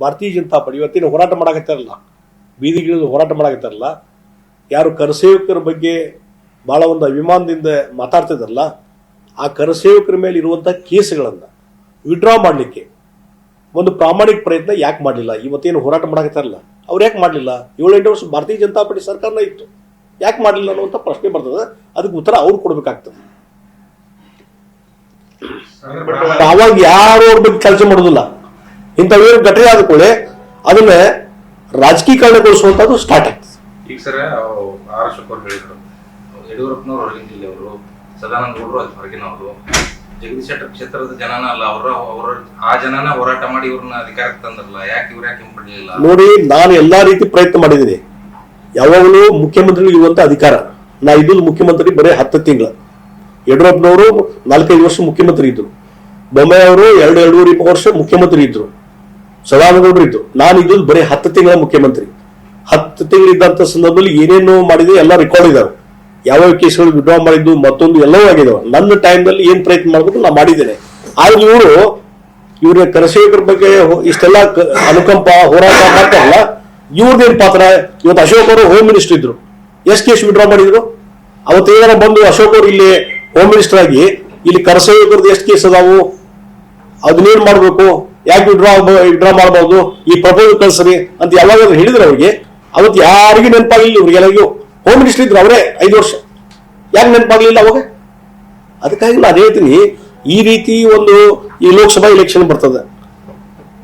ಭಾರತೀಯ ಜನತಾ ಪಾರ್ಟಿ ಇವತ್ತಿನ ಹೋರಾಟ ಮಾಡಾಕತ್ತಾರಲ್ಲ ಬೀದಿಗಿಳಿದು ಹೋರಾಟ ಮಾಡಾಕತ್ತಾರಲ್ಲ ಯಾರು ಕರಸೇವಕರ ಬಗ್ಗೆ ಭಾಳ ಒಂದು ಅಭಿಮಾನದಿಂದ ಮಾತಾಡ್ತಿದ್ದಾರಲ್ಲ ಆ ಕರಸೇವಕರ ಮೇಲೆ ಇರುವಂಥ ಕೇಸ್ಗಳನ್ನು ವಿಡ್ರಾ ಮಾಡಲಿಕ್ಕೆ ಒಂದು ಪ್ರಾಮಾಣಿಕ ಪ್ರಯತ್ನ ಯಾಕೆ ಮಾಡಲಿಲ್ಲ? ಇವತ್ತೇನು ಹೋರಾಟ ಮಾಡಾಕತ್ತಾರಲ್ಲ ಅವ್ರು ಯಾಕೆ ಮಾಡಲಿಲ್ಲ? ಏಳೆಂಟು ವರ್ಷ ಭಾರತೀಯ ಜನತಾ ಪಾರ್ಟಿ ಸರ್ಕಾರನ ಇತ್ತು. ಯಾಕೆ ಮಾಡಲಿಲ್ಲ ಅನ್ನುವಂಥ ಪ್ರಶ್ನೆ ಬರ್ತದೆ. ಅದಕ್ಕೆ ಉತ್ತರ ಅವ್ರು ಕೊಡಬೇಕಾಗ್ತದೆ. ಅವಾಗ ಯಾರು ಅವ್ರ ಬಗ್ಗೆ ಕೆಲಸ ಮಾಡೋದಿಲ್ಲ. ಇಂಥವೇನು ಘಟನೆ ಆದ ಕೂಡಲೇ ಅದನ್ನ ರಾಜಕೀಕರಣಗೊಳಿಸುವಂತದ್ದು ಸ್ಟಾರ್ಟ್ ಆಗ್ತದೆ ಈಗ ಸರ್ ಆರ್ ಅಶೋಕ್ ಅವ್ರು ಹೇಳಿದ್ರು. ಯಡಿಯೂರಪ್ಪನವ್ರು ಹೊರಗಿನ ಜಿಲ್ಲೆಯವರು ಸದಾನಂದ ಗೌಡರು ಅದು ಹೊರಗಿನವರು ಜಗದೀಶ್ ಶೆಟ್ಟರ್ ಕ್ಷೇತ್ರದ ಜನನ ಅಲ್ಲ ಅವರ ಅವರ ಆ ಜನನ ಹೋರಾಟ ಮಾಡಿ ಇವ್ರನ್ನ ಅಧಿಕಾರಕ್ಕೆ ತಂದ್ರಲ್ಲ ಯಾಕೆ ಇವ್ರು ಯಾಕೆ ಹಿಂಪಡಲಿಲ್ಲ ನೋಡಿ ನಾನು ಎಲ್ಲಾ ರೀತಿ ಪ್ರಯತ್ನ ಮಾಡಿದ್ದೀನಿ. ಯಾವಾಗಲೂ ಮುಖ್ಯಮಂತ್ರಿ ಇರುವಂತ ಅಧಿಕಾರ. ನಾ ಇದ್ದು ಮುಖ್ಯಮಂತ್ರಿ ಬರೀ ಹತ್ತು ತಿಂಗಳು. ಯಡಿಯೂರಪ್ಪನವರು ನಾಲ್ಕೈದು ವರ್ಷ ಮುಖ್ಯಮಂತ್ರಿ ಇದ್ರು. ಬೊಮ್ಮಾಯಿ ಅವರು ಎರಡು ಎರಡೂವರೆ ವರ್ಷ ಮುಖ್ಯಮಂತ್ರಿ ಇದ್ರು. ಸದಾನಗೌಡರು ಇದ್ದು ನಾನು ಇದ್ದು ಬರೀ ಹತ್ತು ತಿಂಗಳ ಮುಖ್ಯಮಂತ್ರಿ. ಹತ್ತು ತಿಂಗಳಿದ್ದಂಥ ಸಂದರ್ಭದಲ್ಲಿ ಏನೇನು ಮಾಡಿದೆ, ಎಲ್ಲ ರೆಕಾರ್ಡ್ ಇದಾವೆ. ಯಾವ್ಯಾವ ಕೇಸ್ಗಳು ವಿಡ್ರಾ ಮಾಡಿದ್ದು, ಮತ್ತೊಂದು ಎಲ್ಲವೂ ಆಗಿದಾವೆ. ನನ್ನ ಟೈಮ್ನಲ್ಲಿ ಏನು ಪ್ರಯತ್ನ ಮಾಡಬೇಕು ನಾನು ಮಾಡಿದ್ದೇನೆ. ಆದ್ರೆ ಇವರು ಇವ್ರ ಕರಸೇವಕರ ಬಗ್ಗೆ ಇಷ್ಟೆಲ್ಲ ಅನುಕಂಪ, ಹೋರಾಟ ಮಾಡ್ತಾರಲ್ಲ, ಇವ್ರದೇನ್ ಪಾತ್ರ? ಇವತ್ತು ಅಶೋಕ್ ಅವರು ಹೋಮ್ ಮಿನಿಸ್ಟರ್ ಇದ್ರು. ಎಷ್ಟು ಕೇಸ್ ವಿಡ್ರಾ ಮಾಡಿದ್ರು? ಅವತ್ತೇನಾರ ಬಂದು ಅಶೋಕ್ ಅವರು ಇಲ್ಲಿ ಹೋಮ್ ಮಿನಿಸ್ಟರ್ ಆಗಿ, ಇಲ್ಲಿ ಕರಸೇವಕರದ್ದು ಎಷ್ಟು ಕೇಸ್ ಅದಾವು? ಅದನ್ನೇನ್ ಮಾಡ್ಬೇಕು? ಯಾಕೆ ವಿಡ್ರಾ ವಿಡ್ರಾ ಮಾಡಬಹುದು ಈ ಪ್ರಪೋಸಲ್ ಕಳ್ಸ್ರಿ ಅಂತ ಯಾವಾಗಾದ್ರೂ ಹೇಳಿದ್ರು ಅವ್ರಿಗೆ, ಅವತ್ತು ಯಾರಿಗೂ ನೆನಪಾಗಲಿಲ್ಲ ಇವ್ರಿಗೆಲ್ಲರಿಗೂ ಹೋಮ್ ಮಿನಿಸ್ಟರ್ ಇದ್ರು ಅವರೇ ಐದು ವರ್ಷ. ಯಾಕೆ ನೆನಪಾಗಲಿಲ್ಲ ಅವಾಗ? ಅದಕ್ಕಾಗಿಲ್ಲ, ಅದೇ ಹೇಳ್ತೀನಿ ಈ ರೀತಿ ಒಂದು ಈ ಲೋಕಸಭಾ ಇಲೆಕ್ಷನ್ ಬರ್ತದೆ.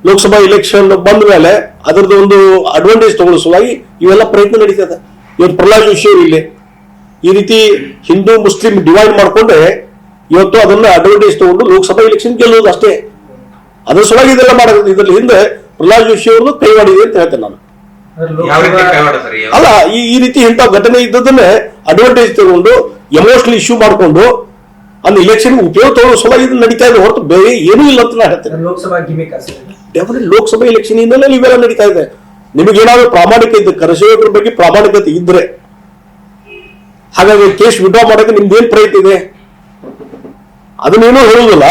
ಲೋಕಸಭಾ ಇಲೆಕ್ಷನ್ ಬಂದ ಮೇಲೆ ಅದರದ್ದು ಒಂದು ಅಡ್ವಾಂಟೇಜ್ ತಗೊಳಿಸುವಾಗಿ ಇವೆಲ್ಲ ಪ್ರಯತ್ನ ನಡೀತದೆ. ಇವತ್ತು ಪ್ರಹ್ಲಾದ್ ಜೋಶಿ ಇಲ್ಲಿ ಈ ರೀತಿ ಹಿಂದೂ, ಮುಸ್ಲಿಂ ಡಿವೈಡ್ ಮಾಡಿಕೊಂಡ್ರೆ ಇವತ್ತು ಅದನ್ನು ಅಡ್ವಾಂಟೇಜ್ ತಗೊಂಡು ಲೋಕಸಭಾ ಇಲೆಕ್ಷನ್ ಗೆಲ್ಲೋದು ಅಷ್ಟೇ. ಅದ್ರ ಸಲುವಾಗಿ ಇದೆಲ್ಲ ಮಾಡೋದು ಇದ್ರಲ್ಲಿ ಹಿಂದೆ ಪ್ರಹ್ಲಾದ್ ಜೋಶಿ ಅವ್ರದ್ದು ಕೈವಾಡಿದೆ ಅಂತ ಹೇಳ್ತೇನೆ ನಾನು. ಯಾವ ರೀತಿ ಕೈವಾಡ ಸರ್ ಅಲ್ಲ ಈ ಈ ರೀತಿ ಇಂಥ ಘಟನೆ ಇದ್ದದನ್ನೇ ಅಡ್ವಾಂಟೇಜ್ ತಗೊಂಡು ಎಮೋಷನಲ್ ಇಶ್ಯೂ ಮಾಡಿಕೊಂಡು ಅಲ್ಲಿ ಇಲೆಕ್ಷನ್ ಉಪಯೋಗ ತಗೊಳ್ಳೋ ಸಲುವಾಗಿ ಇದು ನಡೀತಾ ಇದೆ ಹೊರತು ಬೇರೆ ಏನೂ ಇಲ್ಲ ಅಂತ ನಾನು ಹೇಳ್ತೇನೆ. ಲೋಕಸಭಾ ಗಿಮಿಕ್ ಸರ್ ಡೆಫಿನೆಟ್ ಲೋಕಸಭೆ ಎಲೆಕ್ಷನ್ ಇಂದಲೇ ಇವೆಲ್ಲ ನಡೀತಾ ಇದೆ. ನಿಮಗೇನಾದ್ರೂ ಪ್ರಾಮಾಣಿಕ ಇದ್ದ ಕರಸೇವಕರ ಬಗ್ಗೆ ಪ್ರಾಮಾಣಿಕತೆ ಇದ್ರೆ ಹಾಗಾಗಿ ಕೇಸ್ ವಿಡ್ರಾ ಮಾಡೋಕೆ ನಿಮ್ದೇನ್ ಪ್ರಯತ್ನ ಇದೆ? ಅದನ್ನೇನೂ ಹೇಳುವುದಿಲ್ಲ.